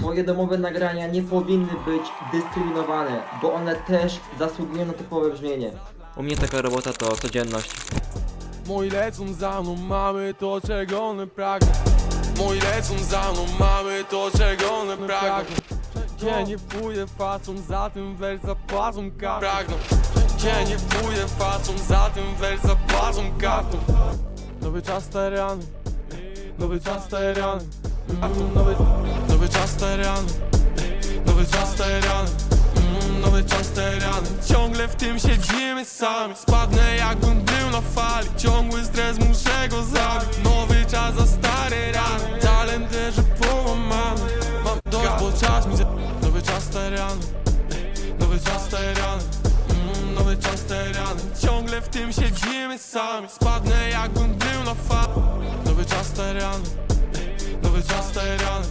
Twoje domowe nagrania nie powinny być dyskryminowane, bo one też zasługują na typowe brzmienie. U mnie taka robota to codzienność. Moi lecą za mną, mamy to czego one pragną. Moi lecą za mną, mamy to czego one pragną. Gdzie nie pójdę, patrzą za tym wers zapłacą kartą. Pragną. Gdzie nie pójdę, patrzą za tym wers zapłacą kartą. Nowy czas te rany. Nowy czas te rany. Nowy, nowy czas te rany Nowy czas te rany Mm, Nowy czas te rany Ciągle w tym siedzimy sami. Spadnę jakbym był na fali. Ciągły stres muszę go zabić. Nowy czas za stare rany. Talent leży połamany Mam dość, bo czas mi. Nowy czas te rany Nowy czas te rany Mm, Nowy czas te rany Ciągle w tym siedzimy sami. Spadnę jakbym był na fali. Nowy czas te rany Nowy czas te rany